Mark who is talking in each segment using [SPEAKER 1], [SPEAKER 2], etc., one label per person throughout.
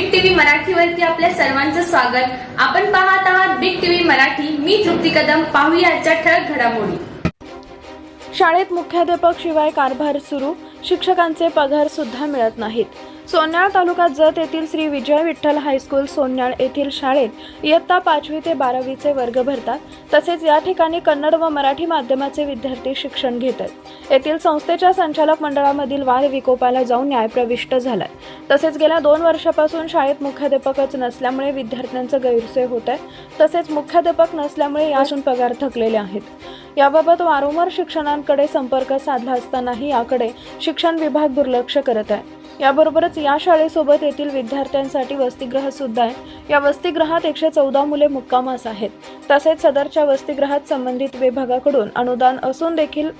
[SPEAKER 1] Big TV मराठीवरती आपल्या सर्वांचं स्वागत. आपण पाहत आहात बिग टीव्ही मराठी. मी तृप्ती कदम. पाहूया आजच्या ठळक घडामोडी.
[SPEAKER 2] शाळेत मुख्याध्यापक शिवाय कारभार सुरू. शिक्षकांचे पगार सुद्धा मिळत नाहीत. सोन्याळ तालुका जत येथील श्री विजय विठ्ठल हायस्कूल सोन्याळ येथील शाळेत इयत्ता पाचवी ते बारावीचे वर्ग भरतात. तसेच या ठिकाणी कन्नड व मराठी माध्यमाचे विद्यार्थी शिक्षण घेतात. येथील संस्थेच्या संचालक मंडळामधील वाद विकोपाला जाऊन न्यायप्रविष्ट झालाय. तसेच गेल्या दोन वर्षापासून शाळेत मुख्याध्यापकच नसल्यामुळे विद्यार्थ्यांचं गैरसोय होत आहे तसेच मुख्याध्यापक नसल्यामुळे यातून पगार थकलेले आहेत. याबाबत वारंवार शिक्षणांकडे संपर्क साधला असतानाही याकडे शिक्षण विभाग दुर्लक्ष करत आहे. याबरोबरच या शाळेसोबत येथील विद्यार्थ्यांसाठी वसतिगृह सुद्धा आहे. या वसतिगृहात एकशे चौदा मुले मुक्कामास आहेत. तसेच सदरच्या वसतिगृहात संबंधित विभागाकडून अनुदान असून देखील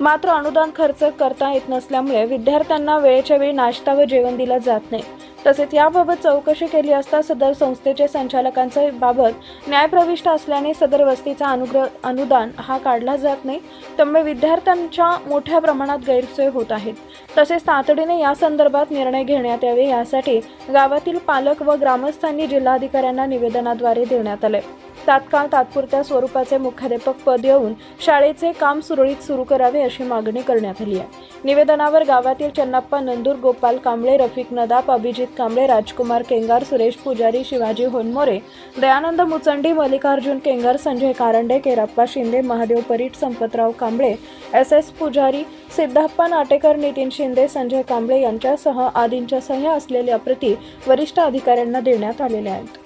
[SPEAKER 2] मात्र अनुदान खर्च करता येत नसल्यामुळे विद्यार्थ्यांना वेळेच्या वेळी नाश्ता व जेवण दिलं जात नाही. तसेच याबाबत चौकशी केली असता सदर संस्थेचे संचालकांचे बाबत न्यायप्रविष्ट असल्याने सदर वस्तीचा अनुग्रह अनुदान हा काढला जात नाही. त्यामुळे विद्यार्थ्यांच्या मोठ्या प्रमाणात गैरसोय होत आहेत. तसेच तातडीने या संदर्भात निर्णय घेण्यात यावे यासाठी गावातील पालक व ग्रामस्थांनी जिल्हाधिकाऱ्यांना निवेदनाद्वारे देण्यात आले. तात्काळ तात्पुरत्या स्वरूपाचे मुख्याध्यापक पद येऊन शाळेचे काम सुरळीत सुरू करावे अशी मागणी करण्यात आली आहे. निवेदनावर गावातील चन्नाप्पा नंदूर गोपाल कांबळे रफिक नदाप अभिजित कांबळे राजकुमार केंगार सुरेश पुजारी शिवाजी होनमोरे दयानंद मुचंडी मल्लिकार्जुन केंगार संजय कारंडे केराप्पा शिंदे महादेव परीट संपतराव कांबळे एस एस पुजारी सिद्धाप्पा नाटेकर नितीन शिंदे संजय कांबळे यांच्यासह आदींच्या सह्या असलेल्या प्रती वरिष्ठ अधिकाऱ्यांना देण्यात आलेल्या आहेत.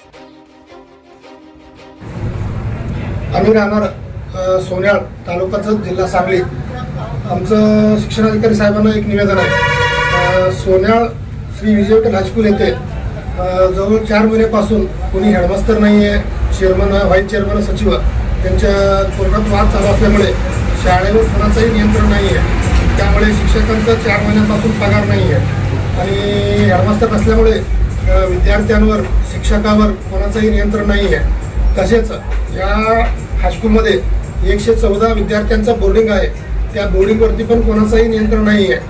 [SPEAKER 3] आम्ही राहणार सोन्याळ तालुका जिल्हा सांगली. आमचं शिक्षणाधिकारी साहेबांना एक निवेदन आहे. सोन्याळ श्री विजय विठ्ठल हायस्कूल येथे जवळ चार महिन्यापासून कोणी हेडमास्तर नाही आहे चेअरमन व्हाईस चेअरमन सचिव त्यांच्या कोर्टात वाद चालू असल्यामुळे शाळेवर कोणाचंही नियंत्रण नाही आहे त्यामुळे शिक्षकांचा चार महिन्यापासून पगार नाही आहे आणि हेडमास्तर नसल्यामुळे विद्यार्थ्यांवर शिक्षकावर कोणाचंही नियंत्रण नाही आहे तसेच या हायस्कूलमध्ये एकशे चौदा विद्यार्थ्यांचं बोर्डिंग आहे. त्या बोर्डिंगवरती पण कोणाचंही नियंत्रण नाही आहे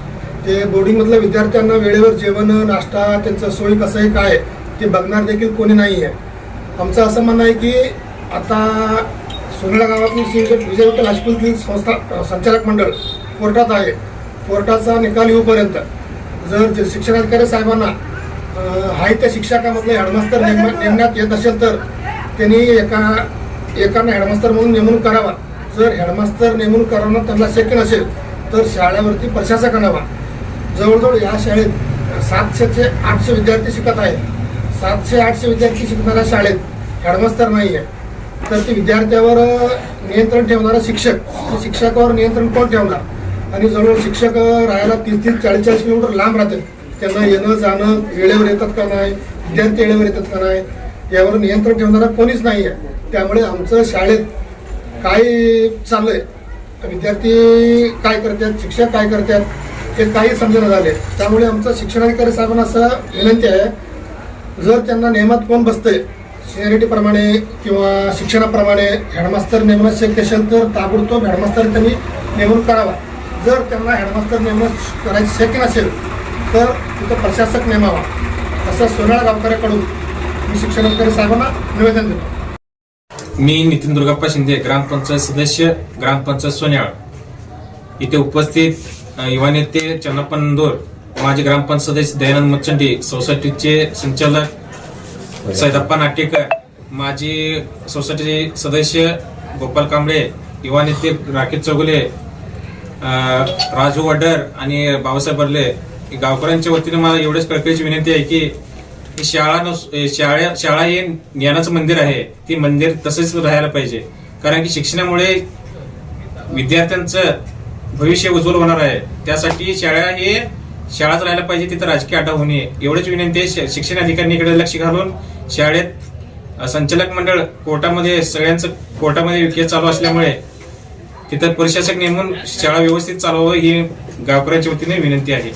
[SPEAKER 3] ते बोर्डिंगमधल्या विद्यार्थ्यांना वेळेवर जेवण नाश्ता त्यांचं सोयी कसं आहे काय ते बघणार देखील कोणी नाही आहे आमचं असं म्हणणं आहे की आता सोनेला गावातील श्री विजय विठ्ठल हायस्कूलतील संस्था संचालक मंडळ कोर्टात आहे. कोर्टाचा निकाल येऊपर्यंत जर शिक्षणाधिकारी साहेबांना आहे त्या शिक्षकामधले हेडमास्तर नेम- नेमण्यात येत असेल तर त्यांनी एका एकांना हेडमास्तर म्हणून नेमणूक करावा. जर हेडमास्तर नेमणूक करणं त्यांना शक्य नसेल तर शाळेवरती प्रशासक आणावा जवळजवळ या शाळेत सातशे ते आठशे विद्यार्थी शिकत आहेत. सातशे आठशे विद्यार्थी शिकणाऱ्या शाळेत हेडमास्तर नाही आहे. तर ते विद्यार्थ्यावर नियंत्रण ठेवणारा शिक्षक शिक्षकावर नियंत्रण कोण ठेवणार? आणि जवळजवळ शिक्षक राहायला तीस तीस चाळीस चाळीस किलोमीटर लांब राहतात त्यांना येणं जाणं वेळेवर येतात का नाही? विद्यार्थी वेळेवर येतात का नाही? यावर नियंत्रण ठेवणारा कोणीच नाही आहे त्यामुळे आमचं शाळेत काय आहे विद्यार्थी काय करतात? शिक्षक काय करतात? हे काही समजणं झाले त्यामुळे आमचं शिक्षणाधिकारी साहेबांना असं विनंती आहे जर त्यांना नियमात कोण बसतंय सिनियरिटीप्रमाणे किंवा शिक्षणाप्रमाणे हेडमास्तर नेमणं शक्य असेल तर ताबडतोब हेडमास्तर त्यांनी नेमणूक करावा. जर त्यांना हेडमास्तर नेमणं करायचं शक्य नसेल तर तिथं प्रशासक नेमावा. असं सोनाळ गावकऱ्याकडून मी शिक्षणाधिकारी साहेबांना निवेदन देतो.
[SPEAKER 4] मी नितीन दुर्गाप्पा शिंदे ग्रामपंचायत सदस्य ग्रामपंचायत सोन्याळ. इथे उपस्थित युवा नेते चन्नप्पा माजी ग्रामपंचायत सदस्य दयानंद मच्छंडी सोसायटीचे संचालक सैदप्पा नाटेकर माजी सोसायटीचे सदस्य गोपाल कांबळे युवा नेते राकेश चौगुले राजू वडर आणि बाबासाहेब बर्ले. गावकऱ्यांच्या वतीने मला एवढेच कळकळीची विनंती आहे की शाळा नस शाळा शाळा हे ज्ञानाचं मंदिर आहे. ते मंदिर तसंच राहायला पाहिजे. कारण की शिक्षणामुळे विद्यार्थ्यांचं भविष्य उज्ज्वल होणार आहे. त्यासाठी शाळा हे शाळाच राहायला पाहिजे तिथं राजकीय आटा होणे. एवढीच विनंती आहे शिक्षण अधिकाऱ्यांकडे लक्ष घालून शाळेत संचालक मंडळ कोर्टामध्ये सगळ्यांचं कोर्टामध्ये केस चालू असल्यामुळे तिथं प्रशासक नेमून शाळा व्यवस्थित चालवावं ही गावकऱ्यांच्या वतीने विनंती आहे.